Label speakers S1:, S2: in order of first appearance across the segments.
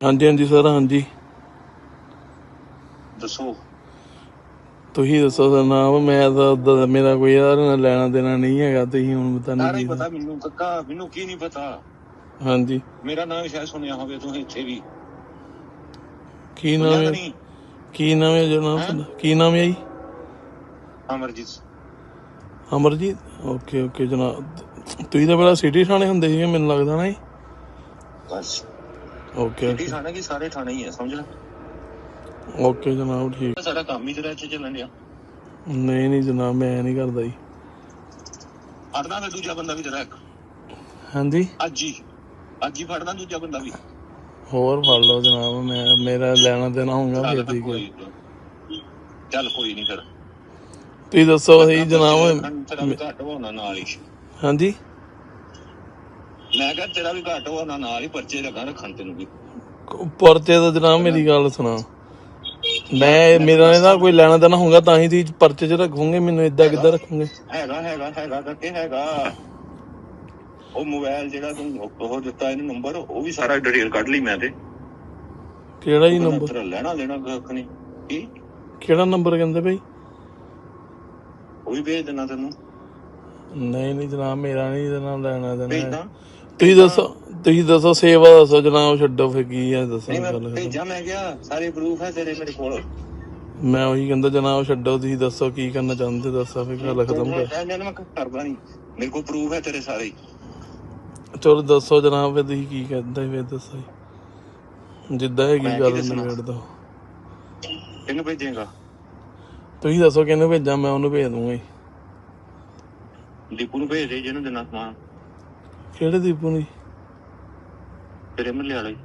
S1: ਹਾਂਜੀ ਹਾਂਜੀ ਸਰ ਹਾਂਜੀ।
S2: ਦੱਸੋ।
S1: ਤੁਸੀਂ ਦੱਸੋ ਸਰ ਨਾਮ ਮੈਂ ਤਾਂ ਦਾ ਮੇਰਾ ਕੋਈ ਯਾਰ ਨਾਲ ਲੈਣਾ ਦੇਣਾ ਨਹੀਂ ਹੈਗਾ ਤੁਸੀਂ ਹੁਣ ਪਤਾ
S2: ਸਾਰਾ
S1: ਨਹੀਂ
S2: ਹੀ ਪਤਾ ਮੈਨੂੰ ਕੱਕਾ ਮੈਨੂੰ ਕੀ ਨਹੀਂ ਪਤਾ?
S1: ਹਾਂਜੀ।
S2: ਮੇਰਾ ਨਾਮ ਸ਼ਾਇਦ ਸੁਣਿਆ ਹੋਵੇ ਤੁਸੀਂ ਇੱਥੇ ਵੀ।
S1: ਕੀ
S2: ਸੁਣਿਆ
S1: ਨਾਮ ਹੈ?
S2: ਨਹੀਂ।
S1: ਕੀ ਨਾਮ ਹੈ ਜਨਾਬ
S2: ਹੈਂ?
S1: ਤੁਹਾਡਾ? ਕੀ ਨਾਮ ਹੈ ਜੀ?
S2: ਅਮਰਜੀਤ।
S1: ਅਮਰਜੀਤ? ਓਕੇ ਓਕੇ ਜਨਾਬ। ਤੁਸੀਂ ਤਾਂ ਪਹਿਲਾਂ ਸਿਟੀ ਥਾਣੇ ਹੁੰਦੇ ਸੀਗੇ ਮੈਨੂੰ ਲੱਗਦਾ ਨਾ ਜੀ।
S2: ਬਸ।
S1: ਓਕੇ
S2: ਸਿੱਧੀ ਥਾਣੇ ਕੀ ਸਾਰੇ ਥਾਣੇ ਹੀ ਆ ਸਮਝ ਲੈ।
S1: ਓਕੇ ਜਨਾਬ ਠੀਕ।
S2: ਸਾਡਾ ਕੰਮ ਹੀ ਤੇਰਾ ਇੱਥੇ ਚੱਲਣ ਡਿਆ
S1: ਨਹੀਂ ਨਹੀਂ ਜਨਾਬ ਮੈਂ ਨਹੀਂ ਕਰਦਾ ਜੀ।
S2: ਫੜਨਾ ਫਿਰ ਦੂਜਾ ਬੰਦਾ ਵੀ ਤੇਰਾ ਇੱਕ।
S1: ਹਾਂਜੀ?
S2: ਅੱਜ ਹੀ ਅੱਜ ਹੀ ਫੜਨਾ ਦੂਜਾ ਬੰਦਾ ਵੀ।
S1: ਹੋਰ ਫੜ ਲਓ ਜਨਾਬ ਮੈਂ ਮੇਰਾ ਲੈਣਾ ਦੇਣਾ ਹੋਊਗਾ ਫਿਰ ਠੀਕ ਹੈ।
S2: ਕੋਈ ਚੱਲ ਕੋਈ ਨਹੀਂ ਫਿਰ।
S1: ਤੁਸੀਂ ਦੱਸੋ ਸਹੀ ਜਨਾਬ
S2: ਤੇਰਾ ਵੀ ਘੱਟ ਹੋਣਾ ਨਾਲ ਹੀ।
S1: ਹਾਂਜੀ?
S2: ਮੈਂ ਕਿਹਾ ਤੇਰਾ ਵੀ ਘੱਟ ਹੋਣਾ ਨਾਲ ਹੀ ਪਰਚੇ ਲਗਾ ਰੱਖਣ ਤੈਨੂੰ ਵੀ।
S1: ਪਰਚੇ ਦਾ ਜਨਾਬ ਮੇਰੀ ਗੱਲ ਸੁਣਾ। ਮੈਂ ਮੇਰਾ ਇਹਦਾ ਕੋਈ ਲੈਣਾ ਦੇਣਾ ਹੋਊਗਾ ਤਾਂ ਹੀ ਤੁਸੀਂ ਪਰਚੇ 'ਚ ਰੱਖੋਗੇ ਮੈਨੂੰ ਇਦਾਂ ਕਿੱਦਾਂ ਰੱਖੋਗੇ?
S2: ਹੈਗਾ ਹੈਗਾ ਹੈਗਾ ਕਰਕੇ ਹੈਗਾ। ਉਹ ਮੋਬਾਈਲ ਜਿਹੜਾ ਤੂੰ ਉਹ ਦਿੱਤਾ ਇਹਨੂੰ ਨੰਬਰ ਉਹ ਵੀ ਸਾਰਾ ਡਿਟੇਲ ਕੱਢ ਲਈ ਮੈਂ ਤੇ।
S1: ਕਿਹੜਾ
S2: ਉਹਦਾ
S1: ਨੰਬਰ
S2: ਤੇਰਾ ਲੈਣਾ ਲੈਣਾ ਕੱਖ ਨਹੀਂ। ਕੀ?
S1: ਕਿਹੜਾ ਨੰਬਰ ਕਹਿੰਦੇ ਬਈ?
S2: ਉਹ ਵੀ ਭੇਜ ਦੇਣਾ ਤੈਨੂੰ।
S1: ਨਹੀਂ ਨਹੀਂ ਜਨਾਬ ਮੇਰਾ ਨਹੀਂ ਇਹਦੇ ਨਾਲ ਲੈਣਾ ਦੇਣਾ। ਹੈ। ਤੁਸੀਂ ਦੱਸੋ ਤੁਸੀਂ ਦੱਸੋ ਸੇਵਾ ਦੱਸੋ ਜਨਾਬ ਛੱਡੋ ਫਿਰ ਕੀ ਹੈ ਦੱਸੋ
S2: ਨਹੀਂ ਮੈਂ
S1: ਗੱਲ।
S2: ਭੇਜਾਂ ਮੈਂ ਗਿਆ ਸਾਰੇ ਪ੍ਰੂਫ ਹੈ ਤੇਰੇ ਮੇਰੇ ਕੋਲ
S1: ਮੈਂ ਉਹੀ ਕਹਿੰਦਾ ਜਨਾਬ ਛੱਡੋ ਤੁਸੀਂ ਦੱਸੋ ਕੀ ਕਰਨਾ ਚਾਹੁੰਦੇ ਦੱਸੋ ਫਿਰ ਗੱਲ ਖਤਮ ਕਰ
S2: ਮੈਂ ਕਰਦਾ ਨਹੀਂ ਮੇਰੇ ਕੋਲ ਪ੍ਰੂਫ ਹੈ ਤੇਰੇ ਸਾਰੇ।
S1: ਚਲੋ ਦੱਸੋ ਜਨਾਬ ਫਿਰ ਤੁਸੀਂ ਕੀ ਕਹਿੰਦੇ ਫਿਰ ਦੱਸੋ ਜੀ। ਜਿੱਦਾਂ ਹੈਗੀ
S2: ਮੈਂ ਕੀ
S1: ਗੱਲ
S2: ਦੱਸਣਾ?
S1: ਨਿਬੇੜ ਦੋ
S2: ਕਿਹਨੂੰ ਭੇਜੇਗਾ
S1: ਤੁਸੀਂ ਦੱਸੋ ਕਿਹਨੂੰ ਭੇਜਾਂ ਮੈਂ ਉਹਨੂੰ ਭੇਜ ਦੂੰਗਾ ਜੀ
S2: ਦੀਪੂ ਨੂੰ ਭੇਜ ਦੇ ਜਿਹਨੂੰ ਦੇਣਾ ਸਮਾਨ
S1: ਕਿਹੜੇ ਦੀਪੂ ਨੂੰ ਜੀ?
S2: ਤੇਰੇ ਮੱਲੇ ਵਾਲਾ। ਹੀ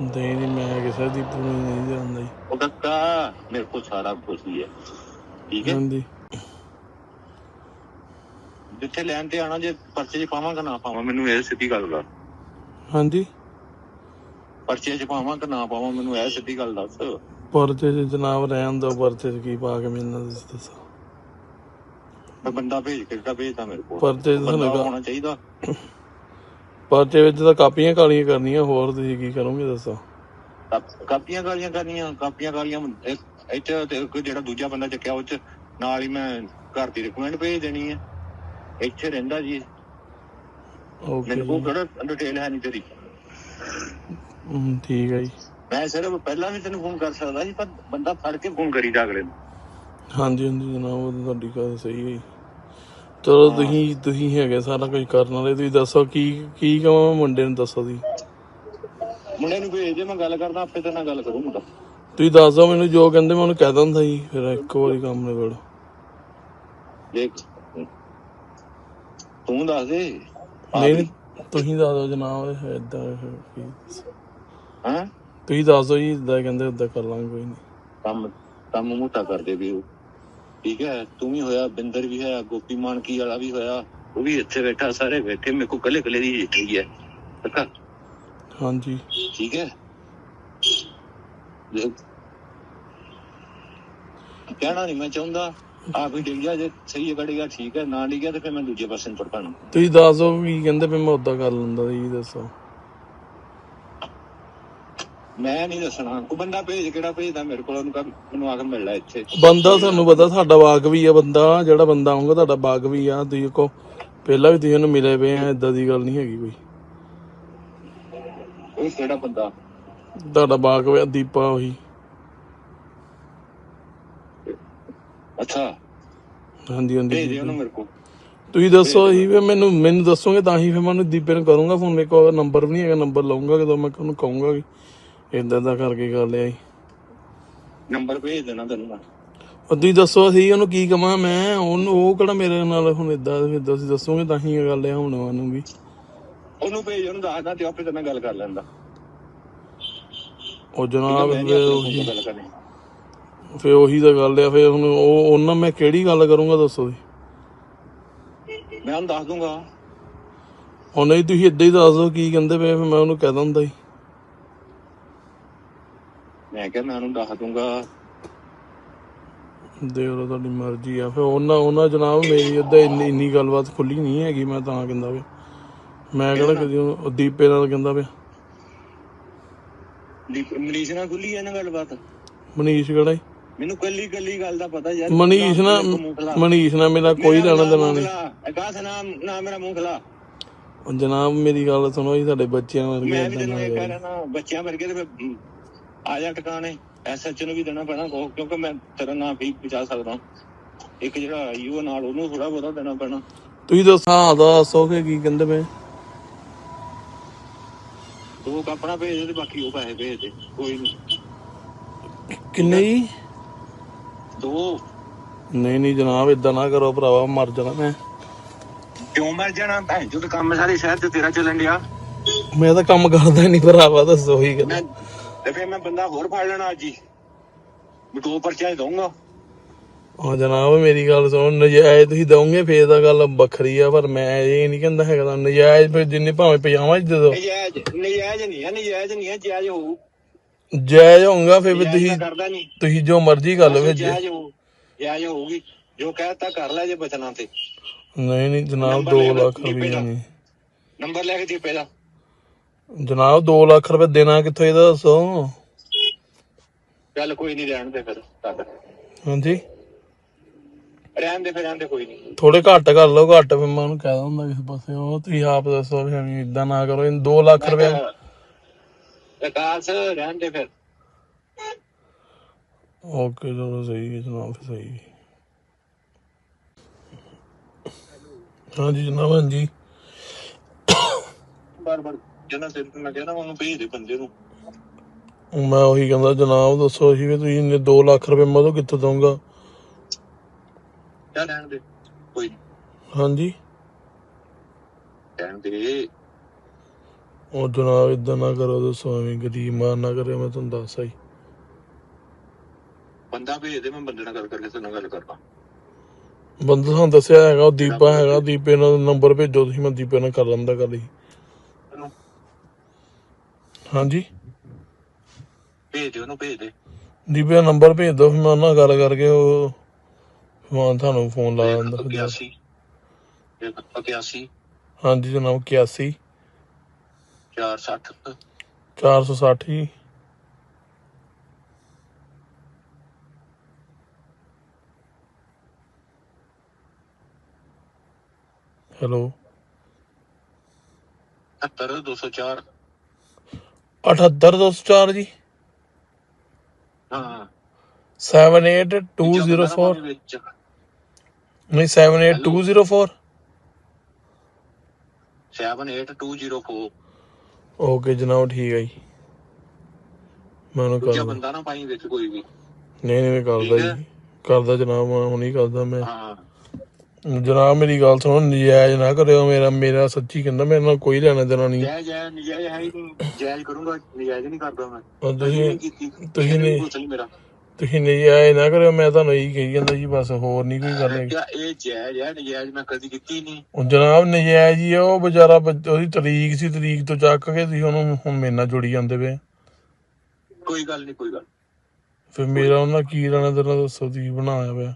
S1: ਨਹੀਂ ਨਹੀਂ ਮੈਂ ਕਿਸੇ ਦੀਪੂ ਨੂੰ ਨਹੀਂ ਜਾਣਦਾ ਜੀ।
S2: ਉਹ ਕੱਕਾ ਮੇਰੇ ਕੋਲ ਸਾਰਾ ਕੁਝ ਹੀ ਹੈ। ਠੀਕ ਹੈ?
S1: ਹਾਂਜੀ।
S2: ਜਿੱਥੇ ਲੈਣ ਤੇ ਆਣਾ ਜੇ ਪਰਚੇ 'ਚ ਪਾਵਾਂਗਾ ਨਾ ਪਾਵਾਂ। ਮੈਨੂੰ ਇਹ ਸਿੱਧੀ ਗੱਲ ਦੱਸ।
S1: ਹਾਂਜੀ।
S2: ਪਰਚੇ 'ਚ ਪਾਵਾਂ ਕਿ ਨਾ ਪਾਵਾਂ ਮੈਨੂੰ ਇਹ ਸਿੱਧੀ ਗੱਲ ਦੱਸ।
S1: ਪਰਚੇ 'ਚ ਜਨਾਬ ਰਹਿਣ ਦੋ ਪਰਚੇ 'ਚ ਕੀ ਪਾ ਕੇ ਤੁਸੀਂ ਦੱਸੋ।
S2: ਮੈਂ ਬੰਦਾ ਭੇਜ ਕੇ ਕਿਹੜਾ ਭੇਜਦਾ ਮੇਰੇ ਕੋਲ।
S1: ਪਰਚੇ 'ਚ
S2: ਬੰਦਾ ਹੋਣਾ ਚਾਹੀਦਾ।
S1: ਪਰਚੇ ਵਿੱਚ ਤਾਂ ਕਾਪੀਆਂ ਕਾਲੀਆਂ ਕਰਨੀਆਂ ਹੋਰ ਤੁਸੀਂ ਕੀ ਕਰੋਗੇ ਦੱਸੋ?
S2: ਕਾਪ- ਕਾਪੀਆਂ ਗਾਲੀਆਂ ਕਰਨੀਆਂ ਕਾਪੀਆਂ ਇੱਕ- ਇੱਥੇ ਤੇ ਕੋਈ ਜਿਹੜਾ ਦੂਜਾ ਬੰਦਾ ਚੱਕਿਆ ਉਹ 'ਚ ਨਾਲ ਹੀ ਮੈਂ ਘਰ ਦੀ ਰਿਕਮੈਂਡ ਭੇਜ ਦੇਣੀ ਹੈ। ਇੱਥੇ ਰਹਿੰਦਾ ਜੀ
S1: ਓਕੇ
S2: ਮੈਨੂੰ ਕੋਲ ਕਿਹੜਾ ਡਿਟੇਲ ਹੈ ਨਹੀਂ ਤੇਰੀ।
S1: ਠੀਕ ਹੈ ਜੀ।
S2: ਮੈਂ ਸਿਰਫ ਪਹਿਲਾਂ ਵੀ ਤੈਨੂੰ ਫੋਨ ਕਰ ਸਕਦਾ ਸੀ ਪਰ ਬੰਦਾ ਫੜ ਕੇ ਫੋਨ ਕਰੀਦਾ ਅਗਲੇ ਨੂੰ।
S1: ਹਾਂਜੀ ਹਾਂਜੀ ਜਨਾਬ ਉਹ ਤਾਂ ਤੁਹਾਡੀ ਗੱਲ ਸਹੀ ਹੈ ਜੀ। ਚਲੋ ਤੁਸੀਂ ਤੁਸੀਂ ਹੈਗੇ ਸਾਰਾ ਕੁਝ ਕਰਨ ਵਾਲੇ ਤੁਸੀਂ ਦੱਸੋ ਕੀ ਕੀ ਕਹਾਂ ਮੁੰਡੇ ਨੂੰ ਦੱਸੋ ਤੁਸੀਂ
S2: ਮੁੰਡੇ ਨੂੰ ਭੇਜ ਦੇ ਮੈਂ ਗੱਲ ਕਰਦਾ ਆਪੇ ਤੇਰੇ ਨਾਲ ਗੱਲ ਕਰੂ ਮੁੰਡਾ।
S1: ਤੁਸੀਂ ਦੱਸ ਦਿਓ ਮੈਨੂੰ ਜੋ ਕਹਿੰਦੇ ਮੈਂ ਉਹਨੂੰ ਕਹਿ ਦਿੰਦਾ ਜੀ ਫਿਰ ਇੱਕ ਵਾਰੀ ਕੰਮ ਨਿਬੜ।
S2: ਦੇਖ ਤੂੰ ਦੱਸ ਦੇ
S1: ਨਹੀਂ ਨਹੀਂ ਤੁਸੀਂ ਦੱਸ ਦਿਓ ਜਨਾਬ ਇਦਾਂ
S2: ਹਾਂ
S1: ਤੁਸੀਂ ਦੱਸ ਦਿਓ ਜੀ ਇਦਾਂ ਕਹਿੰਦੇ ਉਦਾਂ ਕਰ ਲਾਂਗੇ ਕੋਈ ਨਹੀਂ।
S2: ਕੰਮ ਕੰਮ ਮੋਟਾ ਕਰਦੇ ਵੀ ਉਹ। ਠੀਕ ਹੈ ਤੂੰ ਵੀ ਹੋਇਆ ਬਿੰਦਰ ਵੀ ਹੋਇਆ ਗੋਪੀ ਮਾਨਕੀ ਵਾਲਾ ਵੀ ਹੋਇਆ ਉਹ ਵੀ ਇੱਥੇ ਬੈਠਾ ਸਾਰੇ ਬੈਠੇ ਮੇਰੇ ਕੋ ਕੱਲੇ ਕੱਲੇ ਦੀ ਜਿੱਤੀ ਹੈ ਪੱਕਾ?
S1: ਹਾਂਜੀ।
S2: ਠੀਕ ਹੈ। ਕਹਿਣਾ ਨਹੀਂ ਮੈਂ ਚਾਹੁੰਦਾ ਆਪ ਹੀ ਡਿੱਗ ਗਿਆ ਜੇ ਸਹੀ ਕੱਢੇਗਾ ਠੀਕ ਹੈ ਨਾ ਡਿੱਗਿਆ ਤੇ ਫਿਰ ਮੈਂ ਦੂਜੇ ਪਾਸੇ ਨੂੰ ਤੁਰ ਪੈਣਾ।
S1: ਤੁਸੀਂ ਦੱਸ ਕੀ ਕਹਿੰਦੇ ਵੀ ਮੈਂ ਉਦਾਂ ਕਰ ਲੈਂਦਾ ਜੀ ਦੱਸੋ।
S2: ਮੈਂ ਨਹੀਂ ਦੱਸਣਾ। ਉਹ ਬੰਦਾ ਭੇਜ ਕਿਹੜਾ ਭੇਜਦਾ? ਮੇਰੇ ਕੋਲ ਉਹਨੂੰ ਕਹ ਮੈਨੂੰ ਆ ਕੇ ਮਿਲ ਲੈ ਇੱਥੇ।
S1: ਬੰਦਾ ਤੁਹਾਨੂੰ ਪਤਾ ਸਾਡਾ ਬਾਗ ਵੀ ਆ ਬੰਦਾ। ਜਿਹੜਾ ਬੰਦਾ ਆਉਂਗਾ ਤੁਹਾਡਾ ਬਾਗ ਵੀ ਆ। ਤੁਸੀਂ ਕੋ ਪਹਿਲਾਂ ਵੀ ਤੁਸੀਂ ਉਹਨੂੰ ਮਿਲੇ ਪਏ ਆ ਇਦਾਂ ਦੀ ਗੱਲ ਨਹੀਂ ਹੈਗੀ ਕੋਈ।
S2: ਉਹ ਕਿਹੜਾ ਬੰਦਾ?
S1: ਤੁਹਾਡਾ ਬਾਗ ਵੇ ਦੀਪਾ ਉਹੀ।
S2: ਅੱਛਾ।
S1: ਹਾਂਜੀ
S2: ਭੇਜ
S1: ਹਾਂਜੀ
S2: ਦੇ ਉਹਨੂੰ ਮੇਰੇ ਕੋਲ।
S1: ਤੁਸੀਂ ਦੱਸੋ ਹੀ ਵੀ ਮੈਨੂੰ ਮੈਨੂੰ ਦੱਸੋਗੇ ਤਾਂ ਹੀ ਫਿਰ ਮੈਂ ਉਹਨੂੰ ਦੀਪੇ ਨੂੰ ਕਰੂੰਗਾ ਫੋਨ। ਮੇਰੇ ਕੋਲ ਨੰਬਰ ਵੀ ਨਹੀਂ ਹੈਗਾ ਨੰਬਰ ਲਾਉਂਗਾ ਜਦੋਂ ਮੈਂ ਉਹਨੂੰ ਕਹੂੰਗਾ ਕਿ ਇਦਾਂ ਦਾ ਕਰਕੇ ਗੱਲ ਆ ਜੀ।
S2: ਨੰਬਰ ਭੇਜ ਦੇਣਾ ਤੈਨੂੰ ਮੈਂ।
S1: ਉਹ ਤੁਸੀਂ ਦੱਸੋ ਅਸੀਂ ਉਹਨੂੰ ਕੀ ਕਵਾਂ ਮੈਂ? ਉਹਨੂੰ ਉਹ ਕਿਹੜਾ ਮੇਰੇ ਨਾਲ ਹੁਣ ਇਦਾਂ ਫਿਰ ਤੁਸੀਂ ਦੱਸੋਗੇ ਤਾਂ ਹੀ ਇਹ ਗੱਲ ਆ ਹੁਣ ਉਹਨੂੰ ਵੀ।
S2: ਉਹਨੂੰ ਭੇਜ ਉਹਨੂੰ ਦੱਸਦਾ ਤੇ ਆਪੇ ਤੇਰੇ ਨਾਲ ਗੱਲ ਕਰ ਲੈਂਦਾ।
S1: ਉਹ ਜਨਾਬ
S2: ਮੈਂ
S1: ਫਿਰ
S2: ਨਹੀਂ ਆਪਣੇ
S1: ਉਹੀ
S2: ਕੋਲ ਗੱਲ ਕਰਨੀ।
S1: ਫਿਰ ਉਹੀ ਤਾਂ ਗੱਲ ਆ ਫਿਰ ਹੁਣ ਉਹ ਉਹਨਾਂ ਮੈਂ ਕਿਹੜੀ ਗੱਲ ਕਰੂੰਗਾ ਦੱਸੋ ਜੀ।
S2: ਮੈਂ ਉਹਨੂੰ ਦੱਸ ਦੂੰਗਾ।
S1: ਉਹ ਨਹੀਂ ਤੁਸੀਂ ਏਦਾਂ ਹੀ ਦੱਸ ਦਿਓ ਕੀ ਕਹਿੰਦੇ ਪਏ ਫਿਰ ਮੈਂ ਉਹਨੂੰ ਕਹਿ ਦਿੰਦਾ ਜੀ।
S2: ਮੈਂ ਕਿਹਾ ਮੈਂ ਉਹਨੂੰ ਦੱਸ ਦੂੰਗਾ।
S1: ਦੇਖ ਲਓ ਤੁਹਾਡੀ ਮਰਜ਼ੀ ਆ। ਫਿਰ ਉਹਨਾਂ ਉਹਨਾਂ ਜਨਾਬ ਮੇਰੀ ਏਦਾਂ ਇੰਨੀ ਇੰਨੀ ਗੱਲਬਾਤ ਖੁੱਲੀ ਨਹੀਂ ਹੈਗੀ ਮੈਂ ਤਾਂ ਕਹਿੰਦਾ ਵੀ ਮੈਂ ਕਿਹੜਾ ਕਦੀ ਉਹ ਦੀਪੇ ਨਾਲ ਕਹਿੰਦਾ ਪਿਆ।
S2: ਦੀਪ- ਮਨੀਸ਼ ਨਾਲ ਖੁੱਲੀ ਹੈ ਨਾ ਗੱਲਬਾਤ?
S1: ਮਨੀਸ਼ ਕਿਹੜਾ ਈ?
S2: ਮੈਨੂੰ ਕੱਲੀ ਕੱਲੀ ਗੱਲ ਦਾ ਪਤਾ ਯਾਰ।
S1: ਮਨੀਸ਼ ਨਾ ਮਨੀਸ਼ ਨਾਲ ਮੇਰਾ ਕੋਈ ਲੈਣਾ ਦੇਣਾ ਨਹੀਂ।
S2: ਅਕਾਸ ਨਾਮ ਨਾ ਮੇਰਾ ਮੂੰਹ ਖਲਾ
S1: ਉਹ ਜਨਾਬ ਮੇਰੀ ਗੱਲ ਸੁਣੋ ਜੀ ਸਾਡੇ ਬੱਚਿਆਂ ਵਰਗੇ
S2: ਮੈਂ ਵੀ
S1: ਏਦਾਂ
S2: ਤੈਨੂੰ
S1: ਨਾ
S2: ਇਹ ਕਹਿ
S1: ਕਰੋ।
S2: ਰਿਹਾ ਨਾ ਬੱਚਿਆਂ ਵਰਗੇ ਤੇ ਫਿਰ ਆ ਜਾ ਟਿਕਾਣੇ ਐਸਐਚ ਨੂੰ ਵੀ ਦੇਣਾ ਪੈਣਾ ਕਿਉਂਕਿ ਮੈਂ ਤੇਰਾ ਨਾਮ ਵੀ ਬਚਾ ਸਕਦਾ ਇੱਕ ਜਿਹੜਾ ਆਈਓ ਨਾਲ ਉਹਨੂੰ ਥੋੜਾ ਬਹੁਤਾ ਦੇਣਾ ਪੈਣਾ।
S1: ਤੁਸੀਂ ਦੱਸੋ ਹਾਂ ਦੱਸੋ ਕਿ ਕੀ ਕਹਿੰਦੇ ਪਏ?
S2: ਦੋ ਆਪਣਾ ਭੇਜ ਦੇ ਤੇ ਬਾਕੀ ਉਹ ਪੈਸੇ ਭੇਜ ਦੇ ਕੋਈ ਨਹੀਂ।
S1: ਕਿੰਨੇ ਜੀ?
S2: ਦੋ।
S1: ਨਹੀਂ ਨਹੀਂ ਜਨਾਬ ਇਦਾਂ ਨਾ ਕਰੋ ਭਰਾਵਾ ਮਰ ਜਾਣਾ ਮੈਂ।
S2: ਕਿਉਂ ਮਰ ਜਾਣਾ? ਭੈਣ ਚੋਦ ਕੰਮ ਸਾਰੇ ਸ਼ਹਿਰ ਤੇ ਤੇਰਾ ਚੱਲਣ ਡਿਆ।
S1: ਮੈਂ ਤਾਂ ਕੰਮ ਕਰਦਾ ਨਹੀਂ ਭਰਾਵਾ ਦੱਸੋ ਹੀ ਗੱਲ।
S2: ਤੇ ਫਿਰ ਮੈਂ ਬੰਦਾ ਹੋਰ ਫੜ ਲੈਣਾ ਅੱਜ ਹੀ। ਮੈਂ ਦੋ ਪਰਚੇ ਦਊਂਗਾ।
S1: ਹਾਂ ਜਨਾਬ ਮੇਰੀ ਗੱਲ ਸੁਣੋ ਨਜਾਇਜ਼ ਤੁਸੀਂ ਦਓਗੇ ਫੇਰ ਤਾਂ ਗੱਲ ਵੱਖਰੀ ਆ ਪਰ ਮੈਂ ਇਹ ਨਹੀਂ ਕਹਿੰਦਾ ਹੈਗਾ ਤਾਂ ਨਜਾਇਜ਼ ਫਿਰ ਜਿੰਨੇ ਭਾਵੇਂ ਪਜਾਮਾ ਚ ਦੇ ਦੋ
S2: ਨਜਾਇਜ਼ ਨਜਾਇਜ਼ ਨਹੀਂ ਹੈ ਨਜਾਇਜ਼ ਨਹੀਂ ਹੈ ਜਾਇਜ਼ ਹੋਊ।
S1: ਜਾਇਜ਼ ਹੋਊਗਾ ਫਿਰ ਵੀ
S2: ਨਜਾਇਜ਼
S1: ਤੁਸੀਂ
S2: ਮੈਂ ਕਰਦਾ ਨਹੀਂ।
S1: ਤੁਸੀਂ ਜੋ ਮਰਜ਼ੀ ਫਿਰ ਜੇ-
S2: ਜਾਇਜ਼ ਹੋਊ ਜਾਇਜ਼ ਹੋਊਗੀ। ਜੋ ਕਹਿਤਾ ਕਰ ਲੈ ਜੇ ਬਚਣਾ ਤੇ।
S1: ਨਹੀਂ ਨਹੀਂ ਜਨਾਬ
S2: ਨੰਬਰ
S1: 2
S2: ਲੈ ਲਓ,
S1: ਲੱਖ ਰੁਪਏ। ਨਹੀਂ।
S2: ਨੰਬਰ ਲੈ ਕੇ ਦਾ।
S1: ਜਨਾਬ 2 ਲੱਖ ਰੁਪਏ ਦੇਣਾ ਕਿੱਥੋਂ ਇਹਦਾ ਦੱਸੋ?
S2: ਚੱਲ ਕੋਈ ਨਹੀਂ ਰਹਿਣ ਦੇ ਫਿਰ ਛੱਡ
S1: ਹਾਂਜੀ?
S2: ਰਹਿਣ ਦੇ ਫਿਰ ਰਹਿਣ ਦੇ ਕੋਈ ਨਹੀਂ
S1: ਥੋੜੇ ਘੱਟ ਕਰ ਲਓ ਘੱਟ ਫਿਰ ਮੈਂ ਉਹਨੂੰ ਕਹਿ ਦਿੰਦਾ ਕਿਸੇ ਪਾਸੇ ਉਹ ਤੁਸੀਂ ਆਪ ਦੱਸੋ ਵੀ ਐਵੇਂ ਇਦਾਂ ਨਾ ਕਰੋ ਇਹ 2 ਲੱਖ ਰੁਪਏ।
S2: ਵਿਕਾਸ ਰਹਿਣ ਦੇ ਫਿਰ।
S1: ਓਕੇ ਚਲੋ ਸਹੀ ਹੈ ਜਨਾਬ ਫਿਰ ਸਹੀ ਹੈ। ਹਾਂਜੀ ਜਨਾਬ ਹਾਂਜੀ।
S2: ਬਾਰ ਬਾਰ ਜਿਹਨਾਂ ਤੇ ਮੈਂ ਕਹਿੰਦਾ ਉਹਨੂੰ ਭੇਜ ਦੇ ਬੰਦੇ ਨੂੰ।
S1: ਮੈਂ ਉਹੀ ਕਹਿੰਦਾ ਜਨਾਬ ਦੱਸੋ ਜੀ ਵੀ ਤੁਸੀਂ ਇੰਨੇ 2 ਲੱਖ ਰੁਪਏ ਮੈਂ ਉਹ ਕਿੱਥੋਂ ਦਊਂਗਾ?
S2: ਚੱਲ ਰਹਿਣ ਦੇ ਕੋਈ ਨੀ,
S1: ਹਾਂਜੀ।
S2: ਰਹਿਣ ਦੇ।
S1: ਉਹ ਜਨਾਬ ਇਦਾਂ ਨਾ ਕਰੋ ਦੱਸੋ ਐਵੇਂ ਗਰੀਬ ਮਾਰ ਨਾ ਕਰਿਓ ਮੈਂ ਤੁਹਾਨੂੰ ਦੱਸਾਂ ਹੀ
S2: ਬੰਦਾ ਭੇਜ ਦੇ ਮੈਂ ਬੰਦੇ ਨਾਲ ਗੱਲ ਕਰਕੇ ਤੇਰੇ ਨਾਲ ਗੱਲ ਕਰਦਾ।
S1: ਬੰਦਾ ਤੁਹਾਨੂੰ ਦੱਸਿਆ ਹੈਗਾ ਉਹ ਦੀਪਾ ਹੈਗਾ ਦੀਪੇ ਨਾਲ ਨੰਬਰ ਭੇਜੋ ਤੁਸੀਂ ਮੈਂ ਦੀਪੇ ਨਾਲ ਕਰ ਲੈਂਦਾ ਗੱਲ ਹੀ ਹਾਂਜੀ।
S2: ਭੇਜ ਦੇ ਉਹਨੂੰ ਭੇਜ ਦੇ।
S1: ਦੀਪੇ ਦਾ ਨੰਬਰ ਭੇਜ ਦਿਓ ਫਿਰ ਮੈਂ ਉਹਨਾਂ ਨਾਲ ਗੱਲ ਕਰਕੇ ਉਹ ਮੈਂ ਤੁਹਾਨੂੰ ਫੋਨ ਲਾ ਦਿੰਦਾ ਫਿਰ।
S2: 81 81
S1: ਹਾਂਜੀ ਜਨਾਬ 81
S2: 460
S1: 460 ਜੀ ਹੈਲੋ
S2: 70 204
S1: 78204 ਜੀ।
S2: ਹਾਂ।
S1: 78204
S2: ਵਿੱਚ।
S1: ਨਹੀਂ 78204
S2: 78204
S1: ਓਕੇ ਜਨਾਬ ਠੀਕ ਹੈ ਜੀ। ਮੈਂ ਉਹਨੂੰ
S2: ਦੂਜਾ
S1: ਕਰਦਾ।
S2: ਬੰਦਾ ਨਾ ਪਾਈ ਵਿੱਚ ਕੋਈ ਵੀ।
S1: ਨਹੀਂ ਨਹੀਂ ਮੈਂ ਕਰਦਾ। ਜੀ। ਕਰਦਾ ਜਨਾਬ ਮੈਂ ਹੁਣੀ ਕਰਦਾ ਮੈਂ।
S2: ਹਾਂ।
S1: ਜਨਾਬ ਮੇਰੀ ਗੱਲ ਸੁਣੋ ਨਜਾਇਜ਼ ਨਾ ਕਰਿਓ। ਮੇਰਾ ਮੇਰਾ ਸੱਚੀ ਕਹਿੰਦਾ ਮੇਰੇ ਨਾਲ ਕੋਈ ਲੈਣਾ ਦੇਣਾ ਨਹੀਂ।
S2: ਜੈ ਜੈ ਨਜਾਇਜ਼ ਹੈ ਹੀ ਨਹੀਂ। ਜਾਇਜ਼ ਕਰੂੰਗਾ ਨਜਾਇਜ਼ ਨਹੀਂ ਕਰਦਾ ਮੈਂ।
S1: ਤੁਸੀਂ ਤੁਸੀਂ ਨਹੀਂ- ਤੁਸੀਂ ਨਜਾਇਜ਼ ਨਾ ਕਰਿਓ ਮੈਂ ਤੁਹਾਨੂੰ ਇਹੀ ਕਹੀ ਜਾਂਦਾ ਜੀ ਬਸ ਹੋਰ ਨਹੀਂ ਕੋਈ ਗੱਲ ਹੈਗੀ।
S2: ਇਹ ਜਾਇਜ਼ ਹੈ ਨਜਾਇਜ਼ ਮੈਂ ਕਦੀ ਕੀਤੀ ਨਹੀਂ।
S1: ਉਹ ਜਨਾਬ ਨਜਾਇਜ਼ ਹੀ ਉਹ ਵਿਚਾਰਾ ਉਹਦੀ ਤਰੀਕ ਸੀ ਤਰੀਕ ਤੋਂ ਚੱਕ ਕੇ ਤੁਸੀਂ ਉਹਨੂੰ ਹੁਣ ਮੇਰੇ ਨਾਲ ਜੁੜੀ ਜਾਂਦੇ ਪਏ।
S2: ਕੋਈ ਗੱਲ ਨਹੀਂ ਕੋਈ ਗੱਲ
S1: ਫਿਰ ਮੇਰਾ ਉਹਨਾਂ ਕੀ ਲੈਣਾ ਦੇਣਾ ਦੱਸੋ ਤੁਸੀਂ ਬਣਾਇਆ ਪਿਆ